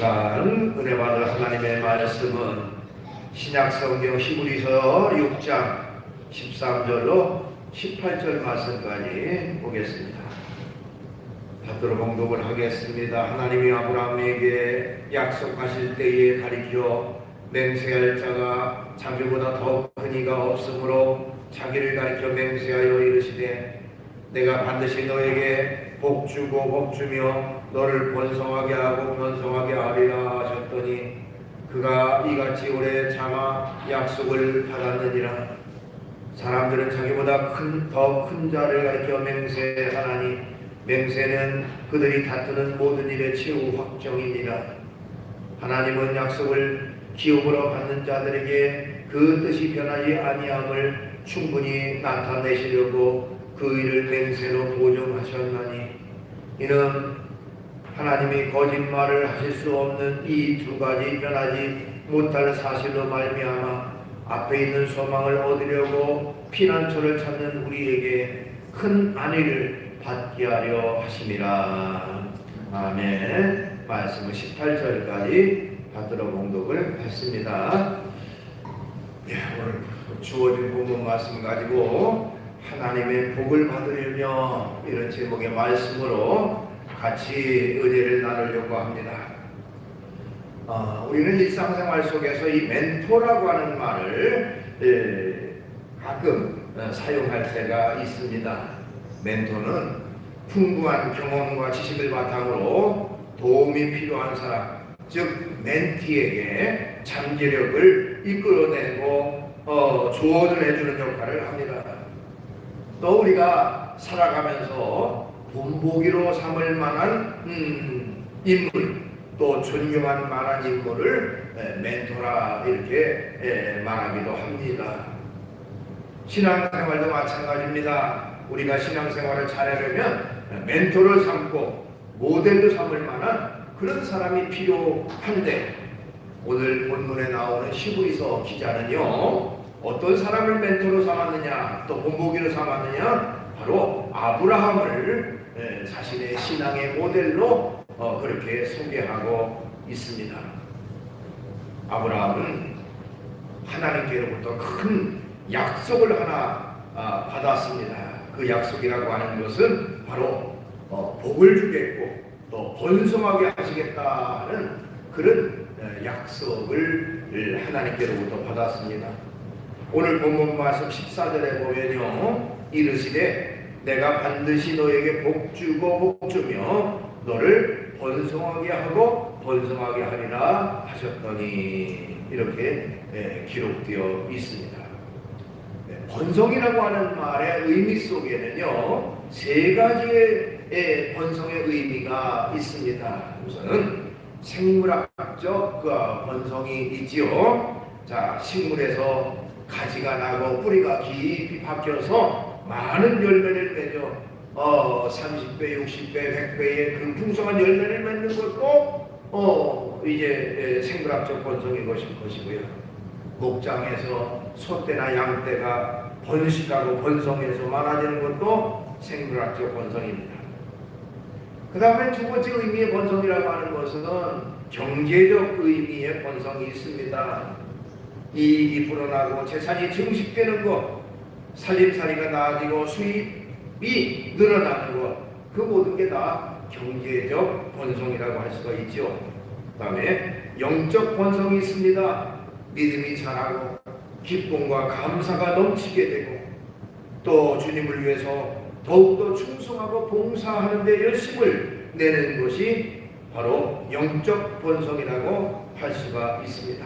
시간 은혜 받을 하나님의 말씀은 신약 성경 히브리서 6장 13절로 18절 말씀까지 보겠습니다. 받들어 공독을 하겠습니다. 하나님이 아브라함에게 약속하실 때에 가리켜 맹세할 자가 자기보다 더 큰 이가 없으므로 자기를 가리켜 맹세하여 이르시되 내가 반드시 너에게 복 주고 복 주며 너를 번성하게 하고 번성하게 하리라 하셨더니 그가 이같이 오래 참아 약속을 받았느니라. 사람들은 자기보다 큰 더 큰 자를 가리켜 맹세하나니 맹세는 그들이 다투는 모든 일의 최후 확정이니라. 하나님은 약속을 기업으로 받는 자들에게 그 뜻이 변하지 아니함을 충분히 나타내시려고 그 일을 맹세로 보증하셨나니. 이는 하나님이 거짓말을 하실 수 없는 이 두 가지 변하지 못할 사실로 말미암아 앞에 있는 소망을 얻으려고 피난처를 찾는 우리에게 큰 안위를 받게 하려 하심이라 아멘. 말씀은 18절까지 받들어 공독을 했습니다. 예, 오늘 주어진 본문 말씀 가지고 하나님의 복을 받으려며 이런 제목의 말씀으로 같이 은혜를 나누려고 합니다. 어, 우리는 일상생활 속에서 이 멘토라고 하는 말을 예, 가끔 어, 사용할 때가 있습니다. 멘토는 풍부한 경험과 지식을 바탕으로 도움이 필요한 사람, 즉 멘티에게 잠재력을 이끌어내고 어, 조언을 해주는 역할을 합니다. 또 우리가 살아가면서 본보기로 삼을 만한 음, 인물 또 존경할 만한 인물을 에, 멘토라 이렇게 에, 말하기도 합니다. 신앙생활도 마찬가지입니다. 우리가 신앙생활을 잘하려면 멘토를 삼고 모델로 삼을 만한 그런 사람이 필요한데 오늘 본문에 나오는 시부이서 기자는요 어떤 사람을 멘토로 삼았느냐 또 본보기로 삼았느냐 바로 아브라함을 예, 자신의 신앙의 모델로 어, 그렇게 소개하고 있습니다. 아브라함은 하나님께로부터 큰 약속을 하나 아, 받았습니다. 그 약속이라고 하는 것은 바로 어, 복을 주겠고 또 번성하게 하시겠다는 그런 어, 약속을 하나님께로부터 받았습니다. 오늘 본문 말씀 14절에 보면요. 이르시되 내가 반드시 너에게 복 주고 복 주며 너를 번성하게 하고 번성하게 하리라 하셨더니 이렇게 예, 기록되어 있습니다. 네, 번성이라고 하는 말의 의미 속에는요 세 가지의 예, 번성의 의미가 있습니다. 우선은 생물학적 그 번성이 있지요. 자 식물에서 가지가 나고 뿌리가 깊이 박혀서 많은 열매를 맺어 어 30배, 60배, 100배의 그 풍성한 열매를 맺는 것도 어 이제 예, 생물학적 번성의 것일 것이고요. 목장에서 소떼나 양떼가 번식하고 번성해서 많아지는 것도 생물학적 번성입니다. 그 다음에 두 번째 의미의 번성이라고 하는 것은 경제적 의미의 번성이 있습니다. 이익이 불어나고 재산이 증식되는 것, 살림살이가 나아지고 수입이 늘어나는 것, 그 모든 게 다 경제적 번성이라고 할 수가 있죠. 그 다음에 영적 번성이 있습니다. 믿음이 자라고 기쁨과 감사가 넘치게 되고 또 주님을 위해서 더욱더 충성하고 봉사하는 데 열심을 내는 것이 바로 영적 번성이라고 할 수가 있습니다.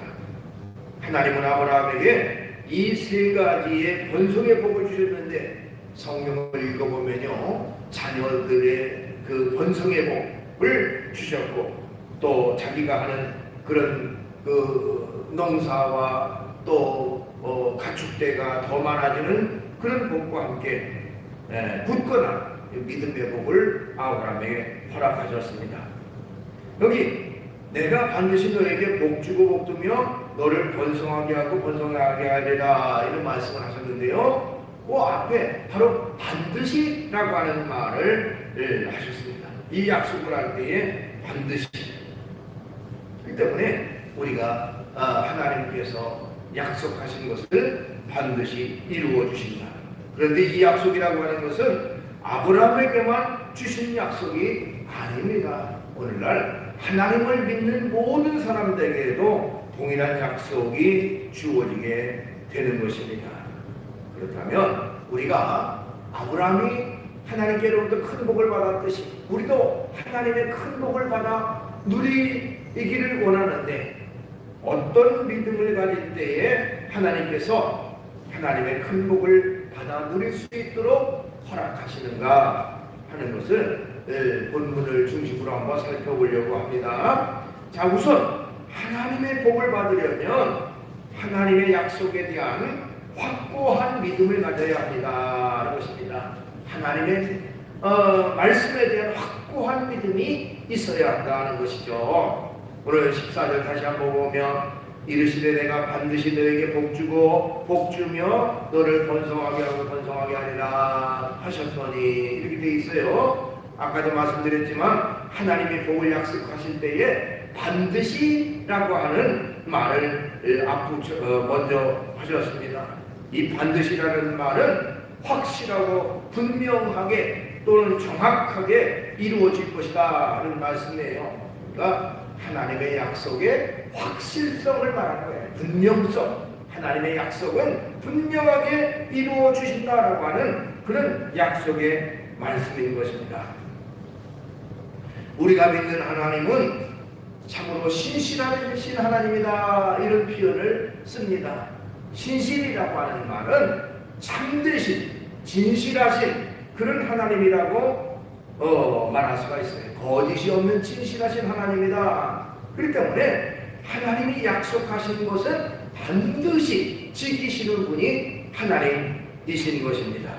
하나님은 아브라함에게 이 세 가지의 번성의 복을 주셨는데 성경을 읽어보면요 자녀들의 그 번성의 복을 주셨고 또 자기가 하는 그런 그 농사와 또 어, 가축대가 더 많아지는 그런 복과 함께 예, 굳건한 믿음의 복을 아브라함에게 허락하셨습니다. 여기 내가 반드시 너에게 복 주고 복 두며 너를 번성하게 하고 번성하게 하리라 이런 말씀을 하셨는데요. 그 앞에 바로 반드시라고 하는 말을 예, 하셨습니다. 이 약속을 할 때에 반드시 그렇기 때문에 우리가 아, 하나님께서 약속하신 것을 반드시 이루어 주신다. 그런데 이 약속이라고 하는 것은 아브라함에게만 주신 약속이 아닙니다. 오늘날 하나님을 믿는 모든 사람들에게도 동일한 약속이 주어지게 되는 것입니다. 그렇다면 우리가 아브라함이 하나님께로부터 큰 복을 받았듯이 우리도 하나님의 큰 복을 받아 누리기를 원하는데 어떤 믿음을 가질 때에 하나님께서 하나님의 큰 복을 받아 누릴 수 있도록 허락하시는가 하는 것을 예, 본문을 중심으로 한번 살펴보려고 합니다. 자 우선 하나님의 복을 받으려면 하나님의 약속에 대한 확고한 믿음을 가져야 합니다라는 것입니다. 하나님의 어, 말씀에 대한 확고한 믿음이 있어야 한다는 것이죠. 오늘 14절 다시 한번 보면 이르시되 내가 반드시 너에게 복주고 복주며 너를 번성하게 하고 번성하게 하리라 하셨더니 이렇게 돼 있어요. 아까도 말씀드렸지만 하나님의 복을 약속하실 때에 반드시라고 하는 말을 앞부 어, 먼저 하셨습니다. 이 반드시라는 말은 확실하고 분명하게 또는 정확하게 이루어질 것이다 하는 말씀이에요. 그러니까 하나님의 약속의 확실성을 말하는 거예요. 분명성. 하나님의 약속은 분명하게 이루어 주신다라고 하는 그런 약속의 말씀인 것입니다. 우리가 믿는 하나님은 참으로 신실하신 하나님이다 이런 표현을 씁니다. 신실이라고 하는 말은 참되신 진실하신 그런 하나님이라고 어, 말할 수가 있어요. 거짓이 없는 진실하신 하나님이다. 그렇기 때문에 하나님이 약속하신 것은 반드시 지키시는 분이 하나님이신 것입니다.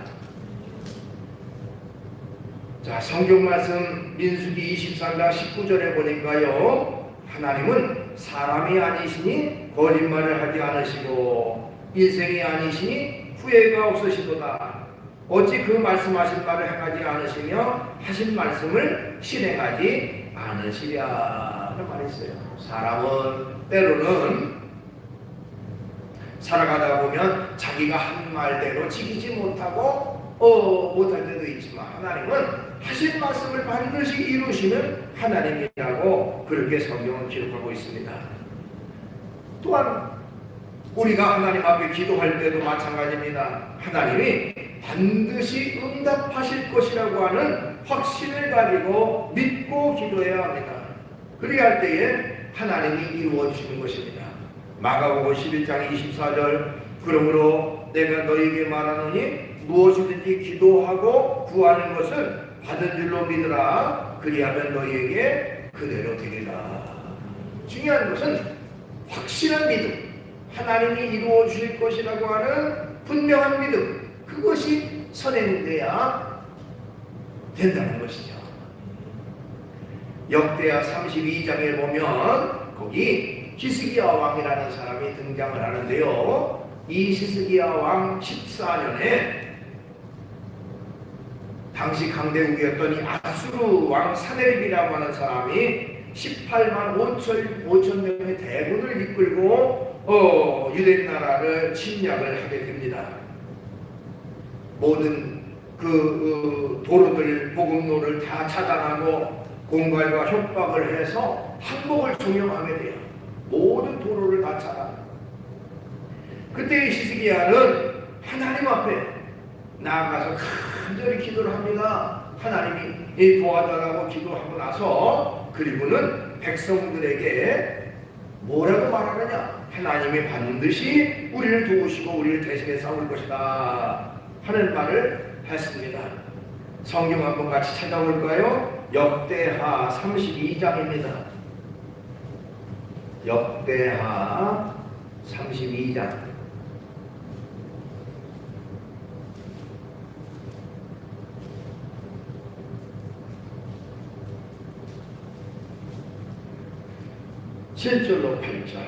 자, 성경 말씀 민수기 23장 19절에 보니까요. 하나님은 사람이 아니시니 거짓말을 하지 않으시고 인생이 아니시니 후회가 없으시도다. 어찌 그 말씀하신 바를 행하지 않으시며 하신 말씀을 실행하지 않으시랴는 말이 있어요. 사람은 때로는 살아가다 보면 자기가 한 말대로 지키지 못하고 어, 못할 때도 있지만 하나님은 하신 말씀을 반드시 이루시는 하나님이라고 그렇게 성경은 기록하고 있습니다. 또한 우리가 하나님 앞에 기도할 때도 마찬가지입니다. 하나님이 반드시 응답하실 것이라고 하는 확신을 가지고 믿고 기도해야 합니다. 그래야 할 때에 하나님이 이루어 주시는 것입니다. 마가복음 11장 24절 그러므로 내가 너에게 말하노니 무엇이든지 기도하고 구하는 것은 받은 줄로 믿으라. 그리하면 너희에게 그대로 되리라. 중요한 것은 확실한 믿음 하나님이 이루어 주실 것이라고 하는 분명한 믿음 그것이 선행돼야 된다는 것이죠. 역대하 32장에 보면 거기 히스기야 왕이라는 사람이 등장을 하는데요. 이 히스기야 왕 14년에 당시 강대국이었던 이 아수르 왕 사네립이라고 하는 사람이 18만 5천, 5천 명의 대군을 이끌고 어, 유대 나라를 침략을 하게 됩니다. 모든 그 어, 도로들, 복음로를 다 차단하고 공갈과 협박을 해서 항복을 종용하게 돼요. 모든 도로를 다 차단. 그때 시스기야는 하나님 앞에 나아가서 간절히 기도를 합니다. 하나님이 도와달라고 기도하고 나서 그리고는 백성들에게 뭐라고 말하느냐? 하나님이 반드시 우리를 도우시고 우리를 대신해 싸울 것이다 하는 말을 했습니다. 성경 한번 같이 찾아볼까요? 역대하 32장입니다. 역대하 32장. 칠절로 8절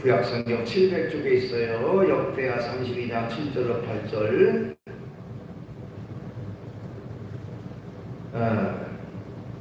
구약성경 700쪽에 있어요. 역대하 32장 7절로 8절 어,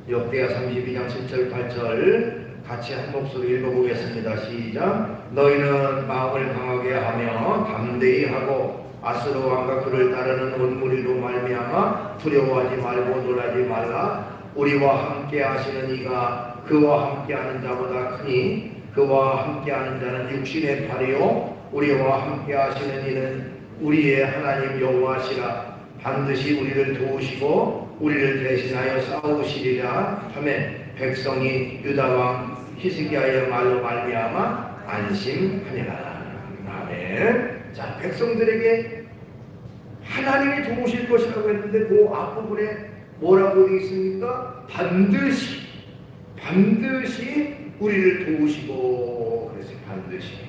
역대하 32장 7절 8절 같이 한 목소리 읽어보겠습니다. 시작. 너희는 마음을 강하게 하며 담대히 하고 아스로 왕과 그를 따르는 온 무리로 말미암아 두려워하지 말고 놀라지 말라. 우리와 함께 하시는 이가 그와 함께 하는 자보다 크니 그와 함께 하는 자는 육신의 팔이요 우리와 함께 하시는 이는 우리의 하나님 여호와시라. 반드시 우리를 도우시고 우리를 대신하여 싸우시리라. 하매 백성이 유다 왕 히스기야의 말로 말미암아 안심하니라. 아멘. 자 백성들에게 하나님이 도우실 것이라고 했는데 그 앞부분에 뭐라고 되어 있습니까? 반드시 반드시 우리를 도우시고 그래서 반드시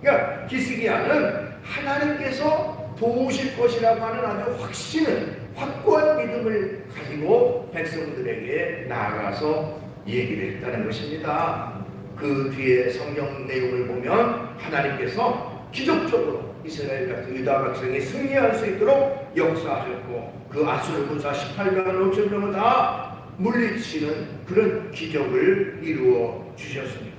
그러니까 기스기야는 하나님께서 도우실 것이라고 하는 아주 확신을 확고한 믿음을 가지고 백성들에게 나아가서 얘기를 했다는 것입니다. 그 뒤에 성경 내용을 보면 하나님께서 기적적으로 이스라엘 같은 유다 백성이 승리할 수 있도록 역사하셨고 그 아수르 군사 18만 5천 명을 다 물리치는 그런 기적을 이루어 주셨습니다.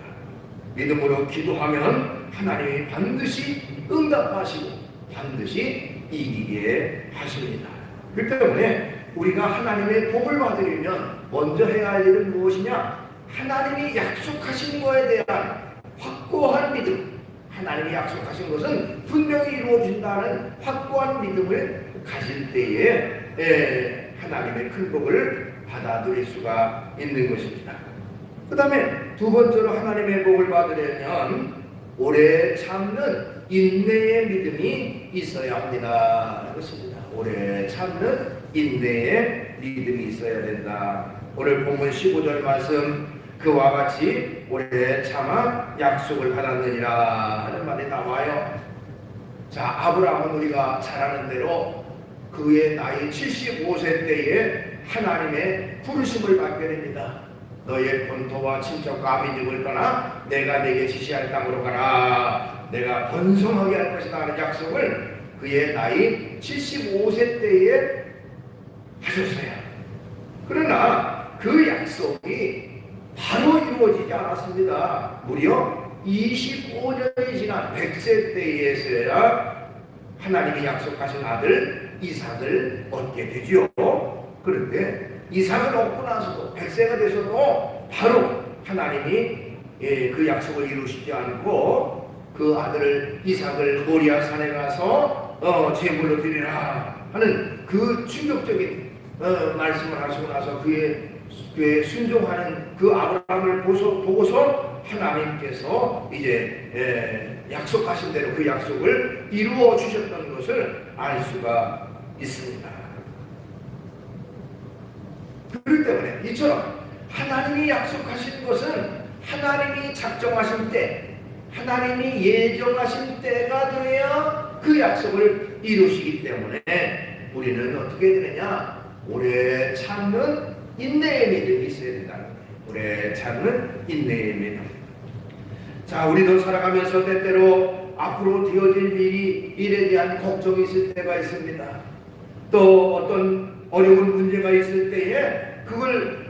믿음으로 기도하면 하나님이 반드시 응답하시고 반드시 이기게 하십니다. 그 때문에 우리가 하나님의 복을 받으려면 먼저 해야 할 일은 무엇이냐? 하나님이 약속하신 거에 대한 확고한 믿음. 하나님이 약속하신 것은 분명히 이루어진다는 확고한 믿음을 가질 때에 에, 하나님의 큰 복을 받아들일 수가 있는 것입니다. 그 다음에 두 번째로 하나님의 복을 받으려면 오래 참는 인내의 믿음이 있어야 합니다. 그렇습니다. 오래 참는 인내의 믿음이 있어야 된다. 오늘 본문 15절 말씀 그와 같이 오래 참아 약속을 받았느니라 하는 말이 나와요. 자, 아브라함은 우리가 잘 아는 대로 그의 나이 75세 때에 하나님의 부르심을 받게 됩니다. 너의 본토와 친척과 아비집을 떠나 내가 내게 지시할 땅으로 가라. 내가 번성하게 할 것이다 하는 약속을 그의 나이 75세 때에 하셨어요. 그러나 그 약속이 바로 이루어지지 않았습니다. 무려 25년이 지난 100세 때에서야 하나님이 약속하신 아들 이삭을 얻게 되지요. 그런데 이삭을 얻고 나서도 100세가 돼서도 바로 하나님이 예, 그 약속을 이루시지 않고 그 아들을 이삭을 모리아 산에 가서 어, 제물로 드리라 하는 그 충격적인 어, 말씀을 하시고 나서 그의 그의 순종하는 그 아브라함을 보고서 하나님께서 이제 예, 약속하신 대로 그 약속을 이루어 주셨던 것을 알 수가 있습니다. 그렇기 때문에 이처럼 하나님이 약속하신 것은 하나님이 작정하신 때, 하나님이 예정하신 때가 되어야 그 약속을 이루시기 때문에 우리는 어떻게 되느냐? 오래 참는 인내의 믿음이 있어야 거예요. 오래 참는 인내의 믿음. 자, 우리도 살아가면서 때때로 앞으로 되어질 일이 일에 대한 걱정이 있을 때가 있습니다. 또 어떤 어려운 문제가 있을 때에 그걸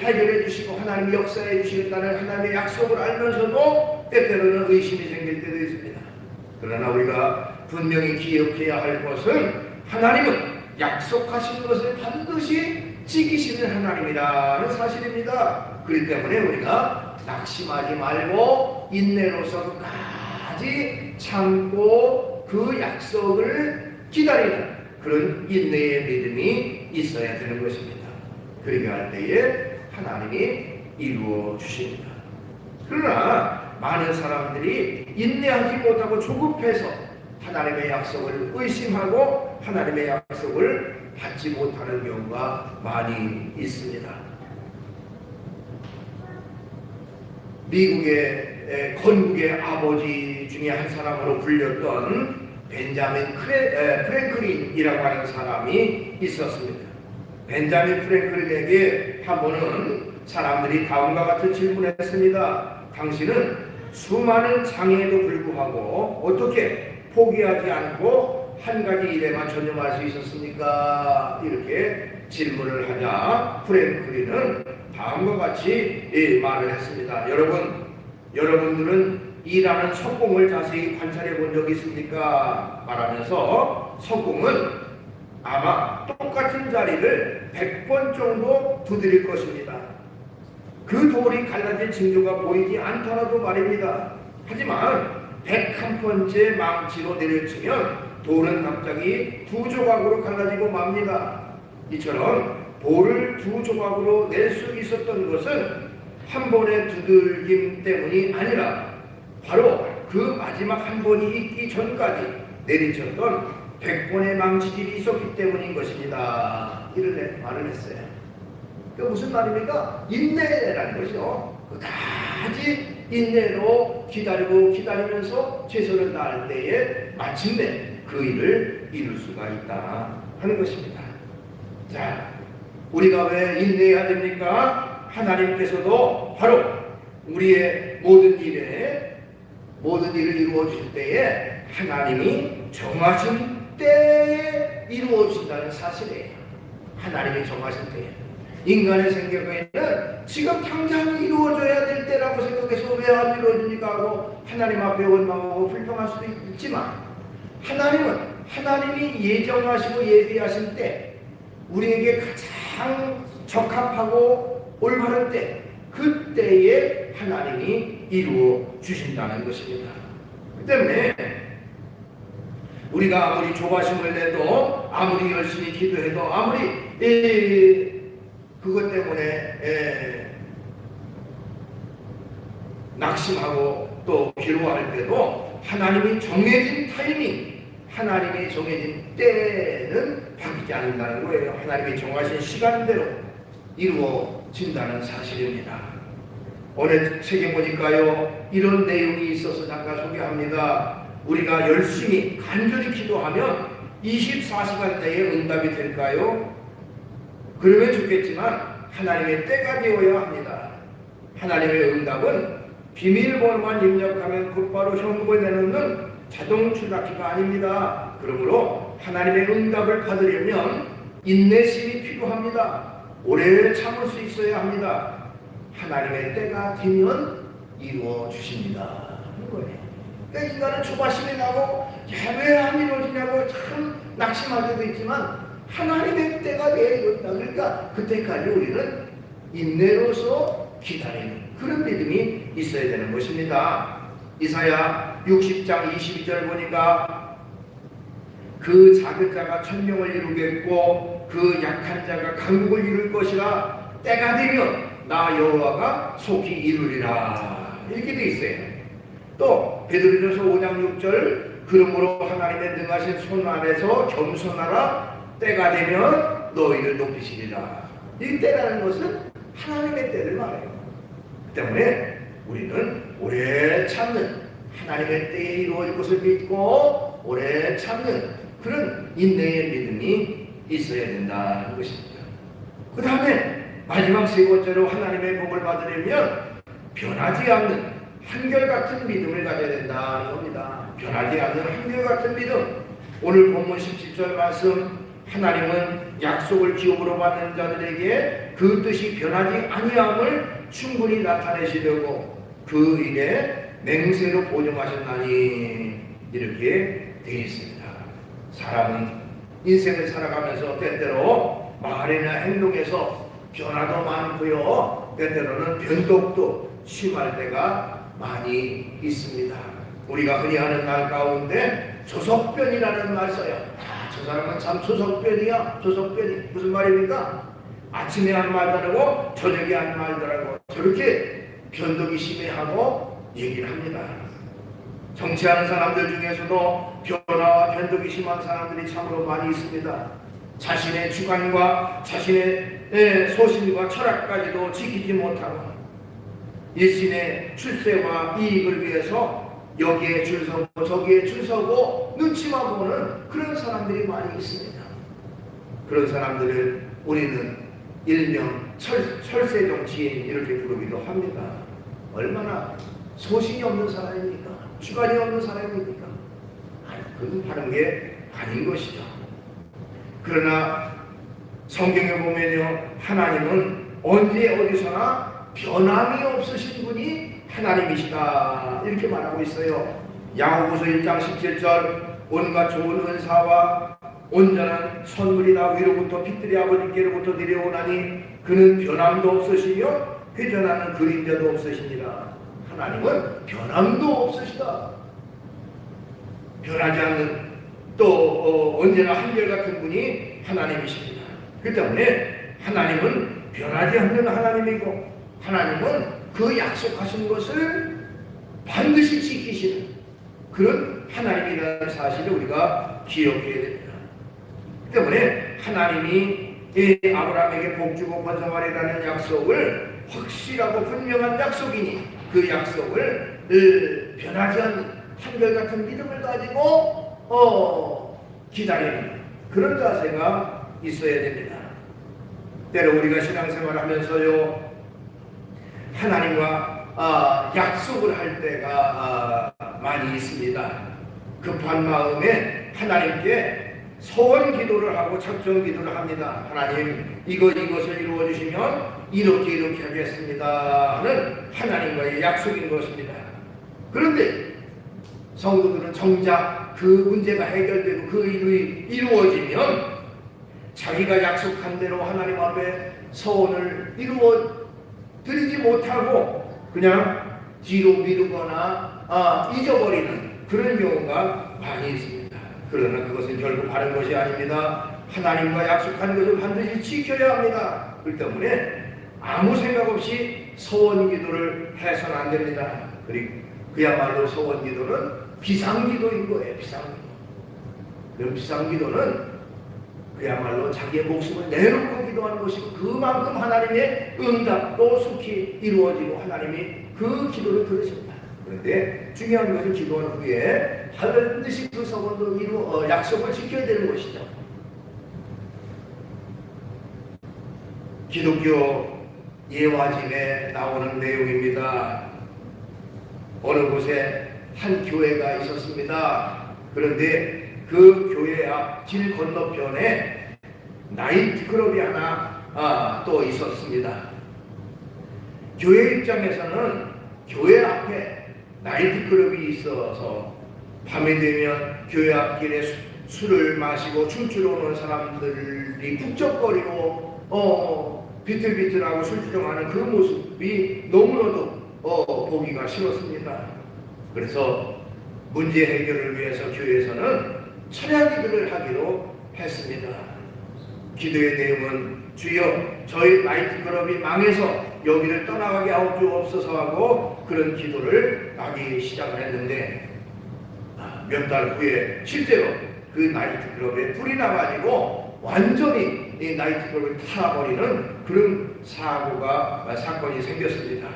해결해 주시고 하나님이 역사해 주시겠다는 하나님의 약속을 알면서도 때때로는 의심이 생길 때도 있습니다. 그러나 우리가 분명히 기억해야 할 것은 하나님은 약속하신 것을 반드시 지키시는 하나님이라는 사실입니다. 그렇기 때문에 우리가 낙심하지 말고 인내로서 끝까지 참고 그 약속을 기다리는 그런 인내의 믿음이 있어야 되는 것입니다. 그렇게 할 때에 하나님이 이루어 주십니다. 그러나 많은 사람들이 인내하지 못하고 조급해서 하나님의 약속을 의심하고 하나님의 약속을 받지 못하는 경우가 많이 있습니다. 미국의 건국의 아버지 중에 한 사람으로 불렸던 벤자민 프랭클린이라고 하는 사람이 있었습니다. 벤자민 프랭클린에게 한 번은 사람들이 다음과 같은 질문을 했습니다. 당신은 수많은 장애에도 불구하고 어떻게 포기하지 않고 한 가지 일에만 전념할 수 있었습니까? 이렇게 질문을 하자 프랭클린은 다음과 같이 이 말을 했습니다. 여러분, 여러분들은 일하는 석공을 자세히 관찰해 본적 있습니까? 말하면서 석공은 아마 똑같은 자리를 100번 정도 두드릴 것입니다. 그 돌이 갈라질 징조가 보이지 않더라도 말입니다. 하지만 101번째 망치로 내려치면 돌은 갑자기 두 조각으로 갈라지고 맙니다. 이처럼 돌을 두 조각으로 낼 수 있었던 것은 한 번의 두들김 때문이 아니라 바로 그 마지막 한 번이 있기 전까지 내리쳤던 100번의 망치질이 있었기 때문인 것입니다. 이런 말을 했어요. 그 무슨 말입니까? 인내라는 것이요. 끝까지 인내로 기다리고 기다리면서 최선을 다할 때에 마침내 그 일을 이룰 수가 있다 하는 것입니다. 자, 우리가 왜 인내해야 됩니까? 하나님께서도 바로 우리의 모든 일에 모든 일을 이루어 주실 때에 하나님이 정하신 때에 이루어 주신다는 사실이에요. 하나님이 정하신 때에. 인간의 생각에는 지금 당장 이루어져야 될 때라고 생각해서 왜 안 이루어집니까 하고 하나님 앞에 원망하고 불평할 수도 있지만 하나님은 하나님이 예정하시고 예비하신 때 우리에게 가장 적합하고 올바른 때 그때에 하나님이 이루어 주신다는 것입니다. 그 때문에 우리가 아무리 조바심을 내도 아무리 열심히 기도해도 아무리 에, 그것 때문에 에, 낙심하고 또 괴로워할 때도 하나님이 정해진 타이밍, 하나님이 정해진 때는 바뀌지 않는다는 거예요. 하나님이 정하신 시간대로 이루어진다는 사실입니다. 오늘 책에 보니까요 이런 내용이 있어서 잠깐 소개합니다. 우리가 열심히 간절히 기도하면 24시간 내에 응답이 될까요? 그러면 좋겠지만 하나님의 때가 되어야 합니다. 하나님의 응답은 비밀번호만 입력하면 곧바로 현금을 내놓는 자동 출납기가 아닙니다. 그러므로 하나님의 응답을 받으려면 인내심이 필요합니다. 오래 참을 수 있어야 합니다. 하나님의 때가 되면 이루어 주십니다. 그러니까 인간은 조바심이 나고 왜안 이루어지냐고 참 낙심할 때도 있지만 하나님의 때가 돼 야 이룬다. 그러니까 그때까지 우리는 인내로서 기다리는 그런 믿음이 있어야 되는 것입니다. 이사야 60장 22절 보니까 그 작은 자가 천명을 이루겠고 그 약한 자가 강국을 이룰 것이라 때가 되면 나 여호와가 속히 이루리라 이렇게 돼 있어요. 또 베드로전서 5장 6절 그러므로 하나님의 능하신 손 안에서 겸손하라 때가 되면 너희를 높이시리라 이 때라는 것은 하나님의 때를 말해요. 그 때문에 우리는 오래 참는 하나님의 때에 이루어질 것을 믿고 오래 참는 그런 인내의 믿음이 있어야 된다는 것입니다. 그 다음에 마지막 세 번째로 하나님의 복을 받으려면 변하지 않는 한결같은 믿음을 가져야 된다는 겁니다. 변하지 않는 한결같은 믿음. 오늘 본문 17절 말씀 하나님은 약속을 기업으로 받는 자들에게 그 뜻이 변하지 아니함을 충분히 나타내시려고 그 일에 맹세로 보증하셨나니 이렇게 되어 있습니다. 사람은 인생을 살아가면서 때때로 말이나 행동에서 변화도 많고요. 때때로는 변덕도 심할 때가 많이 있습니다. 우리가 흔히 하는 말 가운데 조석변이라는 말 써요. 아, 저 사람은 참 조석변이야. 조석변이 무슨 말입니까? 아침에 한말 다르고 저녁에 한말 다르고 저렇게 변덕이 심해하고 얘기를 합니다. 정치하는 사람들 중에서도 변화와 변덕이 심한 사람들이 참으로 많이 있습니다. 자신의 주관과 자신의 예, 소신과 철학까지도 지키지 못하고 일신의 출세와 이익을 위해서 여기에 줄 서고 저기에 줄 서고 눈치만 보는 그런 사람들이 많이 있습니다. 그런 사람들을 우리는 일명 철, 철새 정치인 이렇게 부르기도 합니다. 얼마나 소신이 없는 사람입니까? 주관이 없는 사람입니까? 아니, 그건 바른 게 아닌 것이죠. 그러나 성경에 보면요 하나님은 언제 어디서나 변함이 없으신 분이 하나님이시다 이렇게 말하고 있어요. 야고보서 1장 17절 온갖 좋은 은사와 온전한 선물이 다 위로부터 빛들이 아버지께로부터 내려오나니 그는 변함도 없으시며 회전하는 그림자도 없으시니라. 하나님은 변함도 없으시다. 변하지 않는 또 어, 언제나 한결같은 분이 하나님이십니다. 그 때문에 하나님은 변하지 않는 하나님이고 하나님은 그 약속하신 것을 반드시 지키시는 그런 하나님이라는 사실을 우리가 기억해야 됩니다. 그 때문에 하나님이 이 아브라함에게 복주고 번성하리라는 약속을 확실하고 분명한 약속이니 그 약속을 으, 변하지 않는 한결같은 믿음을 가지고 어, 기다리는 그런 자세가 있어야 됩니다. 때로 우리가 신앙생활을 하면서요 하나님과 아, 약속을 할 때가 아, 많이 있습니다. 급한 마음에 하나님께 소원 기도를 하고 작정 기도를 합니다. 하나님 이것 이것을 이루어 주시면 이렇게 이렇게 하겠습니다 하는 하나님과의 약속인 것입니다. 그런데 성도들은 정작 그 문제가 해결되고 그 일이 이루어지면 자기가 약속한 대로 하나님 앞에 서원을 이루어 드리지 못하고 그냥 뒤로 미루거나 아, 잊어버리는 그런 경우가 많이 있습니다. 그러나 그것은 결국 바른 것이 아닙니다. 하나님과 약속한 것을 반드시 지켜야 합니다. 그렇기 때문에 아무 생각 없이 서원 기도를 해서는 안 됩니다. 그리고 그야말로 서원 기도는 비상 기도인 거예요. 비상 기도. 그럼 비상 기도는 그야말로 자기의 목숨을 내놓고 기도하는 것이고 그만큼 하나님의 응답도 속히 이루어지고 하나님이 그 기도를 들으십니다. 그런데 중요한 것은 기도한 후에 반드시 그 서원도 이루 어, 약속을 지켜야 되는 것이죠. 기독교 예화집에 나오는 내용입니다. 어느 곳에 한 교회가 있었습니다. 그런데 그 교회 앞 길 건너편에 나이트클럽이 하나 아, 또 있었습니다. 교회 입장에서는 교회 앞에 나이트클럽이 있어서 밤이 되면 교회 앞길에 수- 술을 마시고 춤추러 오는 사람들이 북적거리고 어, 비틀비틀하고 술주정하는 그 모습이 너무나도 어, 보기가 싫었습니다. 그래서 문제 해결을 위해서 교회에서는 철야 기도를 하기로 했습니다. 기도의 내용은 주여 저희 나이트클럽이 망해서 여기를 떠나가게 하옵 주옵소서 하고 그런 기도를 하기 시작을 했는데 아, 몇달 후에 실제로 그 나이트클럽에 불이 나가지고 완전히 이 나이트클럽을 타버리는 그런 사고가 아, 사건이 생겼습니다.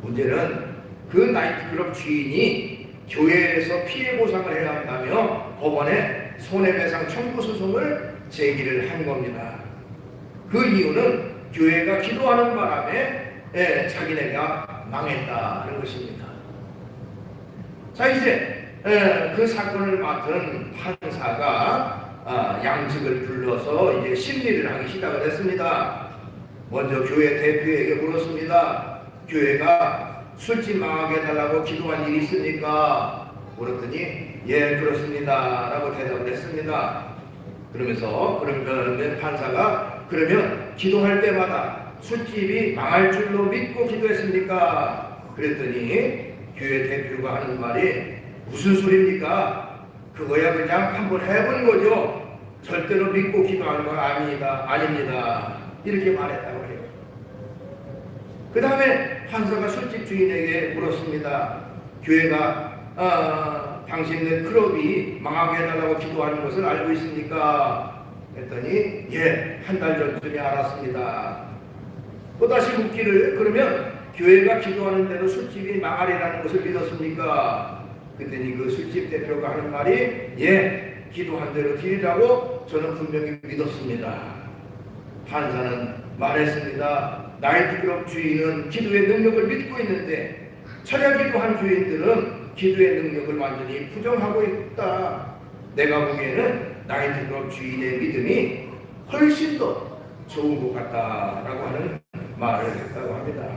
문제는 그 나이트클럽 주인이 교회에서 피해 보상을 해야 한다며 법원에 손해배상 청구 소송을 제기를 한 겁니다. 그 이유는 교회가 기도하는 바람에 예, 자기네가 망했다는 것입니다. 자 이제 예, 그 사건을 맡은 판사가 아, 양측을 불러서 이제 심리를 하기 시작을 했습니다. 먼저 교회 대표에게 물었습니다. 교회가 술집 망하게 해달라고 기도한 일이 있습니까? 물었더니 예 그렇습니다 라고 대답을 했습니다. 그러면서 그러면 판사가 그러면 기도할 때마다 술집이 망할 줄로 믿고 기도했습니까? 그랬더니 교회 대표가 하는 말이 무슨 소리입니까? 그거야 그냥 한번 해본 거죠. 절대로 믿고 기도하는 건 아닙니다. 아닙니다. 이렇게 말했다고 해요. 그 다음에 판사가 술집 주인에게 물었습니다. 교회가 아, 당신네 클럽이 망하게 해달라고 기도하는 것을 알고 있습니까? 했더니 예, 한 달 전쯤에 알았습니다. 또다시 묻기를 그러면 교회가 기도하는 대로 술집이 망하리라는 것을 믿었습니까? 그랬더니 그 술집 대표가 하는 말이 예, 기도한 대로 드리라고 저는 분명히 믿었습니다. 판사는 말했습니다. 나이트클럽 주인은 기도의 능력을 믿고 있는데 철야 기도한 주인들은 기도의 능력을 완전히 부정하고 있다. 내가 보기에는 나이트클럽 주인의 믿음이 훨씬 더 좋은 것 같다라고 하는 말을 했다고 합니다.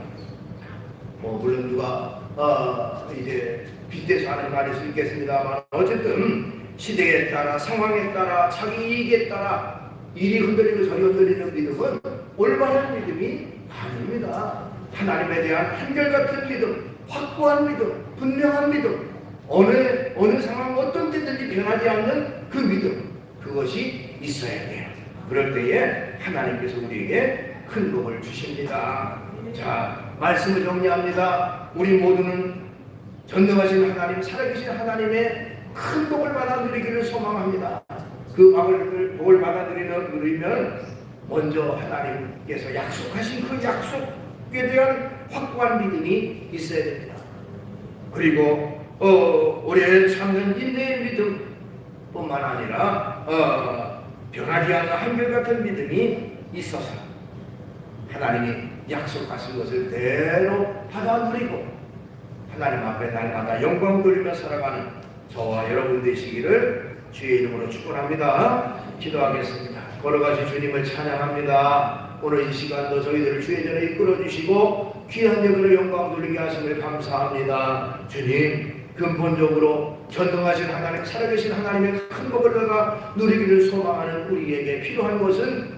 뭐 물론 누가 어, 이제 빗대서 하는 말일 수 있겠습니다만 어쨌든 시대에 따라 상황에 따라 자기 이익에 따라 일이 흔들리고 저리 흔들리는 믿음은 올바른 믿음이 아닙니다. 하나님에 대한 한결같은 믿음, 확고한 믿음, 분명한 믿음, 어느 어느 상황 어떤 때든지 변하지 않는 그 믿음 그것이 있어야 돼요. 그럴 때에 하나님께서 우리에게 큰 복을 주십니다. 자, 말씀을 정리합니다. 우리 모두는 전능하신 하나님, 살아계신 하나님의 큰 복을 받아 누리기를 소망합니다. 그 복을, 복을 받아 누리는, 누리면 먼저 하나님께서 약속하신 그 약속 에 대한 확고한 믿음이 있어야 됩니다. 그리고 어, 오래 참는 인내의 믿음뿐만 아니라 어, 변하지 않는 한결같은 믿음이 있어서 하나님이 약속하신 것을 대로 받아 누리고 하나님 앞에 날마다 영광 돌리며 살아가는 저와 여러분 되시기를 주의 이름으로 축원합니다. 기도하겠습니다. 걸어가신 주님을 찬양합니다. 오늘 이 시간도 저희들을 주의 전에 이끌어 주시고 귀한 역으로 영광 돌리게 하심을 감사합니다. 주님 근본적으로 전능하신 하나님 살아계신 하나님의 큰 복을 내가 누리기를 소망하는 우리에게 필요한 것은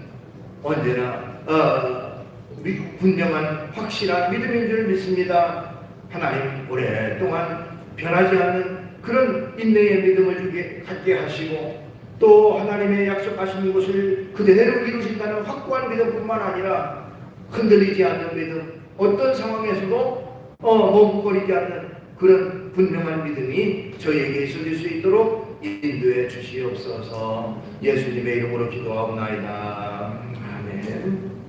언제나 어, 미- 분명한 확실한 믿음인 줄 믿습니다. 하나님 오랫동안 변하지 않는 그런 인내의 믿음을 주게 갖게 하시고 또 하나님의 약속하신 것을 그대로 이루신다는 확고한 믿음뿐만 아니라 흔들리지 않는 믿음 어떤 상황에서도 어, 머뭇거리지 않는 그런 분명한 믿음이 저에게 있을 수 있도록 인도해 주시옵소서. 예수님의 이름으로 기도하옵나이다. 아멘